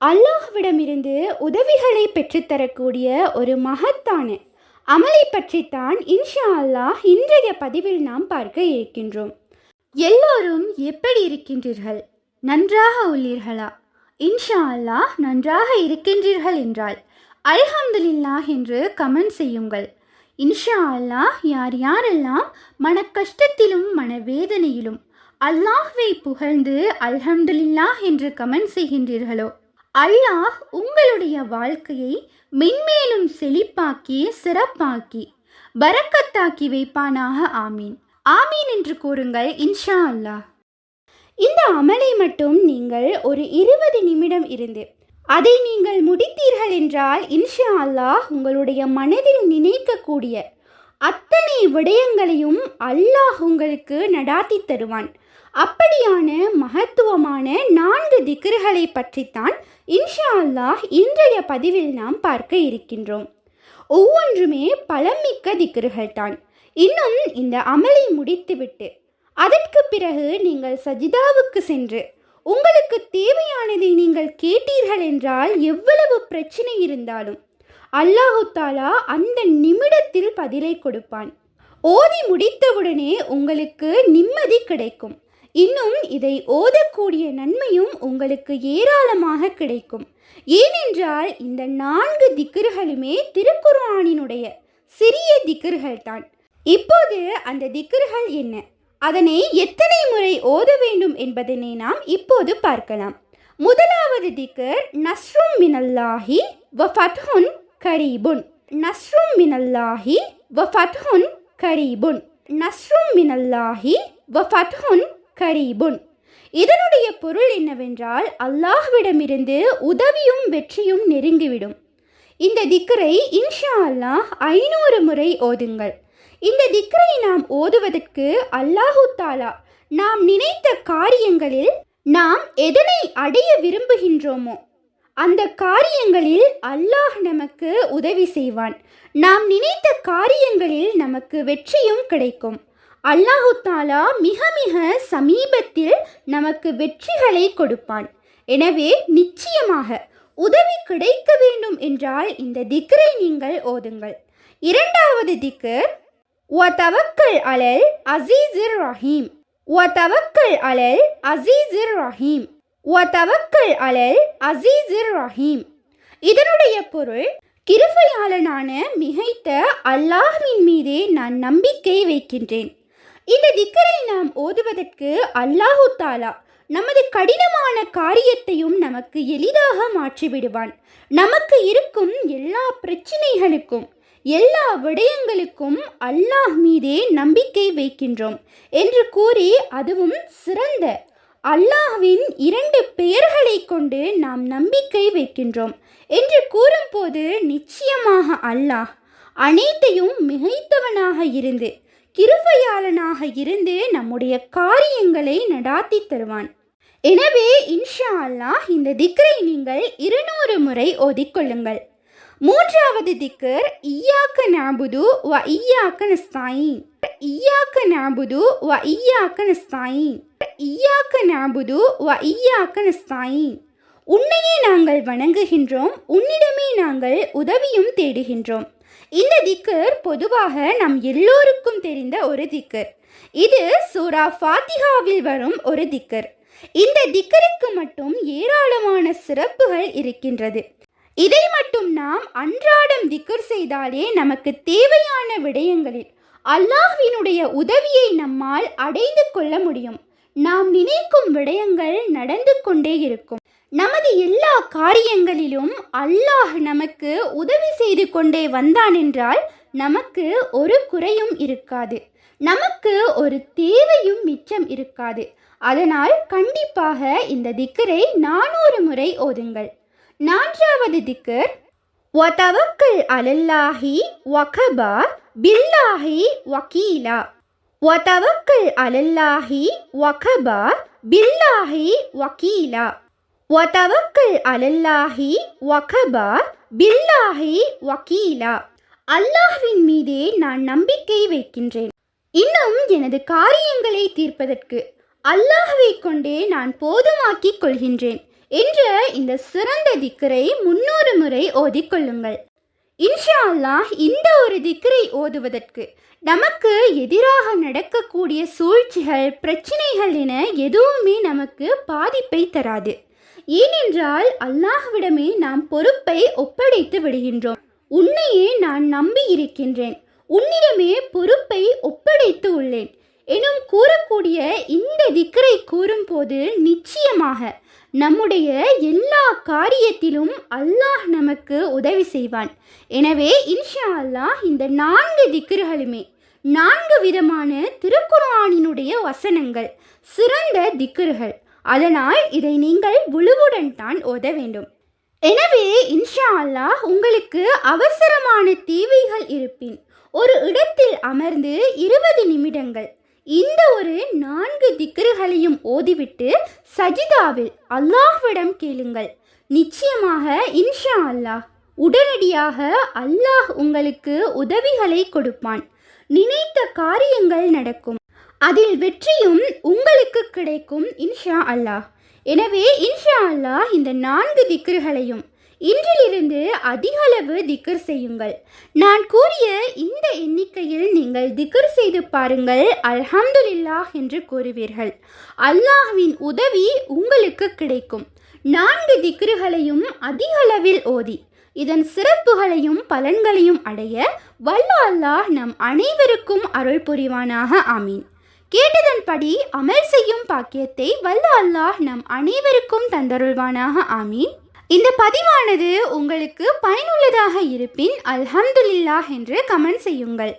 அல்லாஹ்விடமிருந்து உதவிகளை பெற்றுத்தரக்கூடிய ஒரு மகத்தான அமலை பற்றித்தான் இன்ஷா அல்லாஹ் இன்றைய பதிவில் நாம் பார்க்க இருக்கின்றோம். எல்லோரும் எப்படி இருக்கின்றீர்கள்? நன்றாக உள்ளீர்களா? இன்ஷா அல்லாஹ் நன்றாக இருக்கின்றீர்கள் என்றால் அல்ஹம்துலில்லாஹ் என்று கமெண்ட் செய்யுங்கள். இன்ஷா அல்லாஹ் யார் யாரெல்லாம் மன கஷ்டத்திலும் மனவேதனையிலும் அல்லாஹ்வை புகழ்ந்து அல்ஹம்துலில்லாஹ் என்று கமெண்ட் செய்கின்றீர்களோ அல்லாஹ் உங்களுடைய வாழ்க்கையை மென்மேலும் செழிப்பாக்கி சிறப்பாக்கி பரக்கத்தாக்கி வைப்பானாக ஆமீன். ஆமீன் என்று கூறுங்கள் இன்ஷா அல்லாஹ். இந்த அமலை மட்டும் நீங்கள் ஒரு இருபது நிமிடம் இருந்து அதை நீங்கள் முடித்தீர்கள் என்றால் இன்ஷா அல்லாஹ் உங்களுடைய மனதில் நினைக்கக்கூடிய அத்தனை விடயங்களையும் அல்லாஹ் உங்களுக்கு நடாத்தி தருவான். அப்படியான மகத்துவமான நான்கு திக்ருகளை பற்றித்தான் இன்ஷா அல்லாஹ் இன்றைய பதிவில் நாம் பார்க்க இருக்கின்றோம். ஒவ்வொன்றுமே பழமிக்க திக்ருகள் தான் இன்னும் இந்த அமலை முடித்துவிட்டு அதற்கு பிறகு நீங்கள் சஜிதாவுக்கு சென்று உங்களுக்கு தேவையானதை நீங்கள் கேட்டீர்கள் என்றால் எவ்வளவு பிரச்சனை இருந்தாலும் அல்லாஹு தாலா அந்த நிமிடத்தில் பதிலை கொடுப்பான். ஓதி முடித்தவுடனே உங்களுக்கு நிம்மதி கிடைக்கும். இன்னும் இதை ஓதக்கூடிய நன்மையும் உங்களுக்கு ஏராளமாக கிடைக்கும். ஏனென்றால் இந்த நான்கு திக்கர்களுமே திருக்குர்ஆனினுடைய சிறிய திக்கர்கள் தான் இப்போது அந்த திக்கர்கள் என்ன? அதனை எத்தனை முறை ஓத வேண்டும் என்பதனை நாம் இப்போது பார்க்கலாம். முதலாவது திக்கர் நஸ்ரும் மினல்லாஹி வ ஃபத்ஹுன் கரீபுன். நஸ்ரும் மினல்லாஹி வ ஃபத்ஹுன் கரீபுன். நஸ்ரும் மினல்லாஹி வ ஃபத்ஹுன் கரீபுன். இதனுடைய பொருள் என்னவென்றால் அல்லாஹ்விடமிருந்து உதவியும் வெற்றியும் நெருங்கிவிடும். இந்த திக்கரை இன்ஷா அல்லாஹ் ஐநூறு முறை ஓதுங்கள். இந்த திக்கரை நாம் ஓதுவதற்கு அல்லாஹு தாலா நாம் நினைத்த காரியங்களில் நாம் எதனை அடைய விரும்புகின்றோமோ அந்த காரியங்களில் அல்லாஹ் நமக்கு உதவி செய்வான். நாம் நினைத்த காரியங்களில் நமக்கு வெற்றியும் கிடைக்கும். அல்லாஹு தாலா மிக மிக சமீபத்தில் நமக்கு வெற்றிகளை கொடுப்பான். எனவே நிச்சயமாக உதவி கிடைக்க வேண்டும் என்றால் இந்த திக்ரை நீங்கள் ஓதுங்கள். இரண்டாவது திக்கு ஒ தவக்கல் அலல் அசீசிர் ரஹீம் ஒ தவக்கல் அலல் அசீசிர் ரஹீம் ஒ தவக்கல் அலல் அசீசிர் ரஹீம் இதனுடைய பொருள் கிருபையாளனான மிகைத்த அல்லாஹ்வின் மீதே நான் நம்பிக்கை வைக்கின்றேன். இந்த திக்கரை நாம் ஓதுவதற்கு அல்லாஹு தாலா நமது கடினமான காரியத்தையும் நமக்கு எளிதாக மாற்றிவிடுவான். நமக்கு இருக்கும் எல்லா பிரச்சினைகளுக்கும் எல்லா விடயங்களுக்கும் அல்லாஹ் மீதே நம்பிக்கை வைக்கின்றோம் என்று கூறி அதுவும் சிறந்த அல்லாஹ்வின் இரண்டு பெயர்களை கொண்டு நாம் நம்பிக்கை வைக்கின்றோம் என்று கூறும்போது நிச்சயமாக அல்லாஹ் அனைத்தையும் மிகைத்தவனாக இருந்து கிருபையாளனாக இருந்து நம்முடைய காரியங்களை நடாத்தி தருவான். எனவே இன்ஷா அல்லாஹ் இந்த திக்ரை நீங்கள் இருநூறு முறை ஓதிக்கொள்ளுங்கள். மூன்றாவது திக்கர் ஈயாக்க நாபுது வ ஈயாக்க நஸ்தாயின். ஈயாக்க நாபுது வ ஈயாக்க நஸ்தாயின். ஈயாக்க நாபுது வ ஈயாக்க நஸ்தாயின். உன்னையே நாங்கள் வணங்குகின்றோம் உன்னிடமே நாங்கள் உதவியும் தேடுகின்றோம். இந்த திக்கர் பொதுவாக நம் எல்லோருக்கும் தெரிந்த ஒரு திக்கர். இது சூரா ஃபாத்திகாவில் வரும் ஒரு திக்கர். இந்த திக்கருக்கு மட்டும் ஏராளமான சிறப்புகள் இருக்கின்றது. இதை மட்டும் நாம் அன்றாடம் திக்கர் செய்தாலே நமக்கு தேவையான விடயங்களில் அல்லாஹ்வினுடைய உதவியை நம்மால் அடைந்து கொள்ள முடியும். நாம் நினைக்கும் விடயங்கள் நடந்து கொண்டே இருக்கும். நமது எல்லா காரியங்களிலும் அல்லாஹ் நமக்கு உதவி செய்து கொண்டே வந்தான் என்றால் நமக்கு ஒரு குறையும் இருக்காது. நமக்கு ஒரு தேவையும் மிச்சம் இருக்காது. அதனால் கண்டிப்பாக இந்த திக்கரை நானூறு முறை ஓதுங்கள். நான்காவது திக்கர் ஒதவக்கல் அலல்லாஹி வகபா பில்லாஹி வக்கீலா ஒதவக்கல் அலல்லாஹி வகபா பில்லாஹி வக்கீலா ஒதவக்கல் அலல்லாஹி வகபா பில்லாஹி வக்கீலா அல்லாஹ்வின் மீதே நான் நம்பிக்கை வைக்கின்றேன். இன்னும் எனது காரியங்களை தீர்ப்பதற்கு அல்லாஹ்வை கொண்டே நான் போதுமாக்கிக் கொள்கின்றேன். இன்று இந்த சிறந்த திக்கரை முன்னூறு முறை ஓதிக்கொள்ளுங்கள். இன்ஷா அல்லாஹ் இந்த ஒரு திக்கரை ஓதுவதற்கு நமக்கு எதிராக நடக்கக்கூடிய சூழ்ச்சிகள் பிரச்சனைகள் என எதுவுமே நமக்கு பாதிப்பை தராது. ஏனென்றால் அல்லாஹ்விடமே நாம் பொறுப்பை ஒப்படைத்து விடுகின்றோம். உன்னையே நான் நம்பி இருக்கின்றேன். உன்னிடமே பொறுப்பை ஒப்படைத்து உள்ளேன். எனும் கூறக்கூடிய இந்த திக்கரை கூறும்போது நிச்சயமாக நம்முடைய எல்லா காரியத்திலும் அல்லாஹ் நமக்கு உதவி செய்வான். எனவே இன்ஷா அல்லாஹ் இந்த நான்கு திக்ருகளுமே நான்கு விதமான திருக்குர்ஆனினுடைய வசனங்கள் சிறந்த திக்ருகள். அதனால் இதை நீங்கள் முழுவுடன் தான் ஓத வேண்டும். எனவே இன்ஷா அல்லாஹ் உங்களுக்கு அவசரமான தேவைகள் இருப்பின் ஒரு இடத்தில் அமர்ந்து இருபது நிமிடங்கள் இந்த ஒரு நான்கு திக்கர்களையும் ஓதிவிட்டு சஜிதாவில் அல்லாஹ்விடம் கேளுங்கள். நிச்சயமாக இன்ஷா அல்லாஹ் உடனடியாக அல்லாஹ் உங்களுக்கு உதவிகளை கொடுப்பான். நினைத்த காரியங்கள் நடக்கும். அதில் வெற்றியும் உங்களுக்கு கிடைக்கும் இன்ஷா அல்லாஹ். எனவே இன்ஷா அல்லாஹ் இந்த நான்கு திக்ருகளையும் இன்றிலிருந்து அதிகளவு திக்கர் செய்யுங்கள். நான் கூறிய இந்த எண்ணிக்கையில் நீங்கள் திக்கர் செய்து பாருங்கள். அல்ஹம்துலில்லாஹ் என்று கூறுவீர்கள். அல்லாஹ்வின் உதவி உங்களுக்கு கிடைக்கும். நான்கு திக்ருகளையும் அதிகளவில் ஓதி இதன் சிறப்புகளையும் பலன்களையும் அடைய வல்ல அல்லாஹ் நம் அனைவருக்கும் அருள் புரிவானாக. ஆமீன். கேட்டதன்படி அமல் செய்யும் பாக்கியத்தை வல்ல அல்லாஹ் நம் அனைவருக்கும் தந்தருள்வானாக. ஆமீன். இந்த பதிவானது உங்களுக்கு பயனுள்ளதாக இருப்பின் அல்ஹம்துலில்லாஹ் என்று கமெண்ட் செய்யுங்கள்.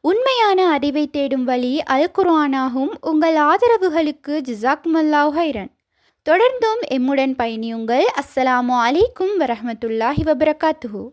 உண்மையான அறிவை தேடும் வழி அல் குர்ஆனாகும். உங்கள் ஆதரவுகளுக்கு ஜிசாக்மல்லாஹ் ஹைரன் தொடர்ந்தும் எம்முடன் பயணியுங்கள். அஸ்ஸலாமு அலைக்கும் வரஹ்மத்துல்லாஹி வபரகாத்துஹு.